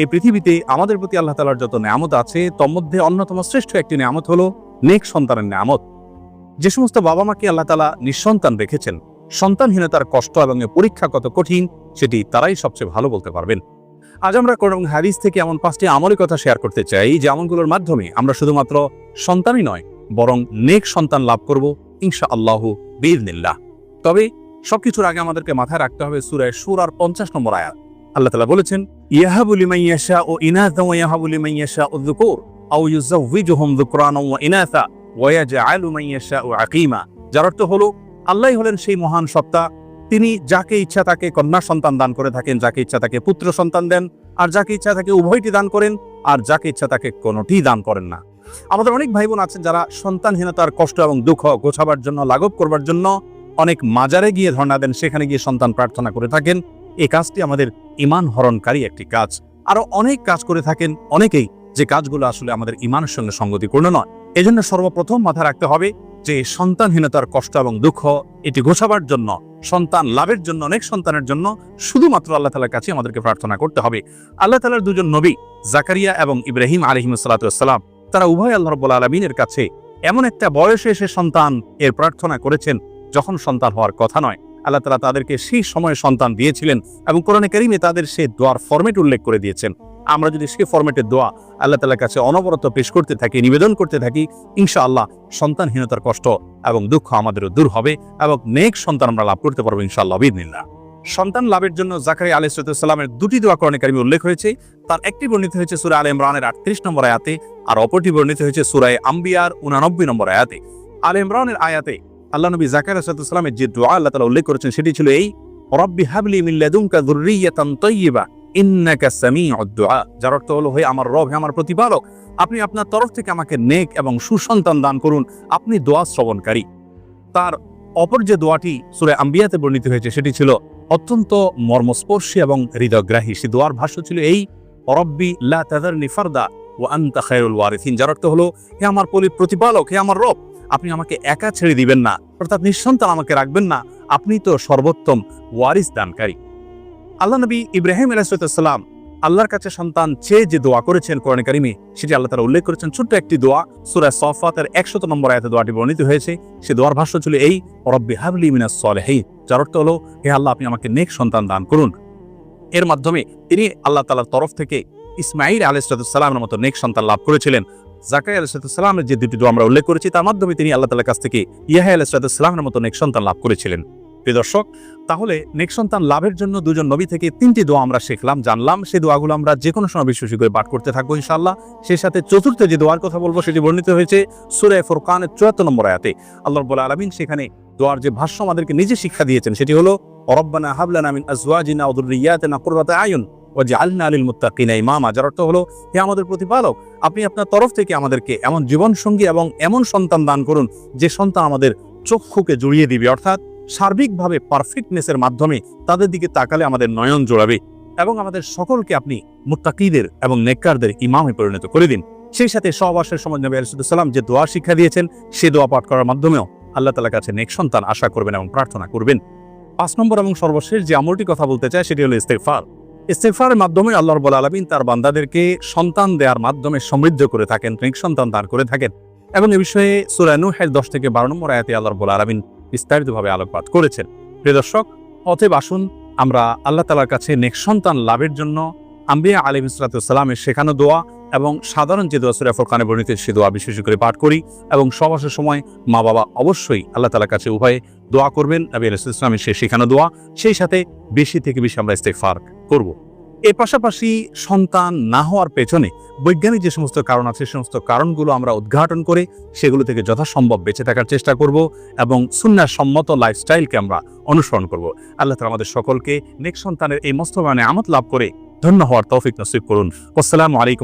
এই পৃথিবীতে আমাদের প্রতি আল্লাহ তালার যত নিয়ামত আছে তন্মধ্যে অন্যতম শ্রেষ্ঠ একটি নিয়ামত হলো নেক সন্তানের নিয়ামত। যে সমস্ত বাবা মাকে আল্লাহ তালা নিঃসন্তান রেখেছেন, সন্তানহীনতার কষ্ট এবং পরীক্ষা কত কঠিন, সেটি তারাই সবচেয়ে ভালো বলতে পারবেন। আজ আমরা কোরআন হাদিস থেকে এমন পাঁচটি আমলের কথা শেয়ার করতে চাই, যে আমলগুলোর মাধ্যমে আমরা শুধুমাত্র সন্তানই নয়, বরং নেক সন্তান লাভ করব ইনশা আল্লাহ বীরনিল্লাহ তবে সবকিছুর আগে আমাদেরকে মাথায় রাখতে হবে সুরায় সুর আর পঞ্চাশ নম্বর আয়াত। আল্লাহ তালা বলেছেন ইয়াহাবুলি মাইয়াশা ও ইনাথা ও ইয়াহাবুলি মাইয়াশা ও যুকুর, আও ইউজাউযিজুহুম যুকরানা ওয়া ইনাথা ওয়া ইয়াজআলু মাইয়াশা ও আকিমা। যার অর্থ হলো আল্লাহ হলেন সেই মহান সত্তা। তিনি যাকে ইচ্ছা তাকে কন্যা সন্তান দান করে থাকেন, যাকে ইচ্ছা তাকে পুত্র সন্তান দেন, আর যাকে ইচ্ছা তাকে উভয়টি দান করেন, আর যাকে ইচ্ছা তাকে কোনোটি দান করেন না। আমাদের অনেক ভাই বোন আছেন যারা সন্তানহীনতার কষ্ট এবং দুঃখ গোছাবার জন্য, লাঘব করবার জন্য অনেক মাজারে গিয়ে ধর্ণা দেন, সেখানে গিয়ে সন্তান প্রার্থনা করে থাকেন। এই কাজটি আমাদের ইমান হরণকারী একটি কাজ। আরও অনেক কাজ করে থাকেন, অনেকেই যে কাজগুলো আসলে আমাদের ইমানের সঙ্গে সঙ্গতিপূর্ণ নয়। এজন্য সর্বপ্রথম মাথা রাখতে হবে যে সন্তানহীনতার কষ্ট এবং দুঃখ, এটি ঘোষাবার জন্য, সন্তান লাভের জন্য, অনেক সন্তানের জন্য শুধুমাত্র আল্লাহ তালার কাছে আমাদেরকে প্রার্থনা করতে হবে। আল্লাহ তালার দুজন নবী, জাকারিয়া এবং ইব্রাহিম আলহিম সালাতাম তারা উভয় আল্লাহ রব্বুল আলমিনের কাছে এমন একটা বয়সে এসে সন্তান এর প্রার্থনা করেছেন যখন সন্তান হওয়ার কথা নয়। আল্লাহ তালা তাদেরকে সেই সময়ে সন্তান দিয়েছিলেন এবং কোরআনে কারিমে তাদের সেই দোয়ার ফরমেট উল্লেখ করে দিয়েছেন। আমরা যদি সেই ফরম্যাটের দোয়া আল্লাহ তালার কাছে অনবরত পেশ করতে থাকি, নিবেদন করতে থাকি ইনশা আল্লাহ সন্তানহীনতার কষ্ট এবং দুঃখ আমাদেরও দূর হবে এবং নেক সন্তান আমরা লাভ করতে পারব ইনশাআল্লাহ বিদিনিল্লাহ সন্তান লাভের জন্য জাকারি আলী সালামের দুটি দোয়া করণে কারিমে উল্লেখ হয়েছে। তার একটি বর্ণিত হয়েছে সুরা আল ইমরানের আটত্রিশ নম্বর আয়াতে, আর অপরটি বর্ণিত হয়েছে সুরায় আম্বিয়ার উনানব্বই নম্বর আয়াতে। আল ইমরানের আয়াতে আল্লাহ নবী জাকারিয়া সালামের যে দোয়া আল্লাহ তালা উল্লেখ করেছেন, সেটি ছিল এই, রব্বি হাবলি মিল্লাদুমকা যার অর্থ হলো, হে আমার রব আমার প্রতিপালক, আপনি আপনার তরফ থেকে আমাকে নেক এবং সুসন্তান দান করুন, আপনি দোয়া শ্রবণকারী তার অপর যে দোয়াটি সুরে আম্বিয়াতে বর্ণিত হয়েছে, সেটি ছিল অত্যন্ত মর্মস্পর্শী এবং হৃদয়গ্রাহী। সে দোয়ার ভাষ্য ছিল এই, রব্বি লা তাদারনি ফারদা ও আন্তা খায়রুল ওয়ারিসিন যার অর্থ হলো, হে আমার পলি, প্রতিপালক, হে আমার রব আপনি আমাকে একা ছেড়ে দিবেন না, অর্থাৎ নিঃসন্তান আমাকে রাখবেন না। আপনি তো সর্বোত্তম ওয়ারিস দানকারী। আল্লাহ নবী ইব্রাহিম আলাইসালাম আল্লাহর কাছে সন্তান চেয়ে যে দোয়া করেছেন কোরআন কারিমে, সেটি আল্লাহ তারা উল্লেখ করেছেন ছোট্ট একটি দোয়া। সুরা সফাতের একশত নম্বর আয়াতে দোয়াটি বর্ণিত হয়েছে। সে দোয়ার ভাষ্য ছিল এই, রব্বি হাবলি মিনাস সলেহি যার অর্থ হলো, হে আল্লাহ, আপনি আমাকে নেক সন্তান দান করুন। এর মাধ্যমে তিনি আল্লাহ তালার তরফ থেকে ইসমাইল আলাইসালামের মতো নেক সন্তান লাভ করেছিলেন। জাকাই আলাইসালামের যে দুটি আমরা উল্লেখ করেছি, তার মাধ্যমে তিনি আল্লাহ তালার কাছ থেকে ইয়াহে আলাইসালামের মতো নেক সন্তান লাভ করেছিলেন। দর্শক, তাহলে নেক সন্তান লাভের জন্য দুজন নবী থেকে তিনটি দোয়া আমরা শিখলাম, জানলাম। সেই দোয়াগুলো আমরা যে কোনো সময় বিশ্বাসী করে পাঠ করতে থাকব ইনশাল্লাহ সেই সাথে চতুর্থ যে দোয়ার কথা বলব, সেটি বর্ণিত হয়েছে সুরে ফোরকানের চুয়াত্তর নম্বর আয়াতে। আল্লাহ রব্বুল আলমিন সেখানে দোয়ার যে ভাষ্য আমাদেরকে নিজে শিক্ষা দিয়েছেন, সেটি হলো, রব্বানা হাবলানা মিন আজওয়াজিনা ওয়া যুররিয়াতিনা কুররাতা আয়ুন। ওয়া জাআলনা লিল মুত্তাকিনা ইমামা, যার অর্থ হলো, হে আমাদের প্রতিপালক, আপনি আপনার তরফ থেকে আমাদেরকে এমন জীবন সঙ্গী এবং এমন সন্তান দান করুন, যে সন্তান আমাদের চক্ষুকে জড়িয়ে দিবে, অর্থাৎ সার্বিকভাবে পারফেক্টনেসের মাধ্যমে তাদের দিকে তাকালে আমাদের নয়ন জোড়াবে এবং আমাদের সকলকে আপনি মুত্তাকিদের এবং নেককারদের ইমামে পরিণত করে দিন। সেই সাথে সহবাসের সময় নবী আলিসাল্লাম যে দোয়া শিক্ষা দিয়েছেন, সে দোয়া পাঠ করার মাধ্যমেও আল্লাহ তালার কাছে নেক সন্তান আশা করবেন এবং প্রার্থনা করবেন। পাঁচ নম্বর এবং সর্বশেষ যে আমলটি কথা বলতে চায় সেটি হলো ইস্তেফার ইস্তেফারের মাধ্যমে আল্লাহ রব্বুল আলমিন তার বান্দাদেরকে সন্তান দেওয়ার মাধ্যমে সমৃদ্ধ করে থাকেন নেক সন্তান দান করে থাকেন। এবং এ বিষয়ে সুরানুহের দশ থেকে বারো নম্বর আয়াতে আল্লাহ রব্বুল আলমিন বিস্তারিতভাবে আলোকপাত করেছেন। প্রিয় দর্শক, অতএব আসুন আমরা আল্লাহ তালার কাছে নেক সন্তান লাভের জন্য আম্বিয়া আলিম ইসলাতামের শেখানো দোয়া এবং সাধারণ যে দোয়া সুরা ফোরকানে বর্ণিত, সে দোয়া বিশেষ করে পাঠ করি এবং সবাসের সময় মা বাবা অবশ্যই আল্লাহ তালার কাছে উভয়ে দোয়া করবেন। নবী ইসলামের সে শেখানো দোয়া, সেই সাথে বেশি থেকে বেশি আমরা ইস্তেগফার করব। এর পাশাপাশি সন্তান না হওয়ার পেছনে বৈজ্ঞানিক যে সমস্ত কারণ আছে, সে সমস্ত কারণগুলো আমরা উদ্ঘাটন করে সেগুলো থেকে যথাসম্ভব বেঁচে থাকার চেষ্টা করব এবং সুন্নার সম্মত লাইফস্টাইলকে আমরা অনুসরণ করব। আল্লাহ তালা আমাদের সকলকে নেক্সট সন্তানের এই মস্তবানে আমত লাভ করে ধন্য হওয়ার তৌফিক নসিব করুন। আসসালামু আলাইকুম।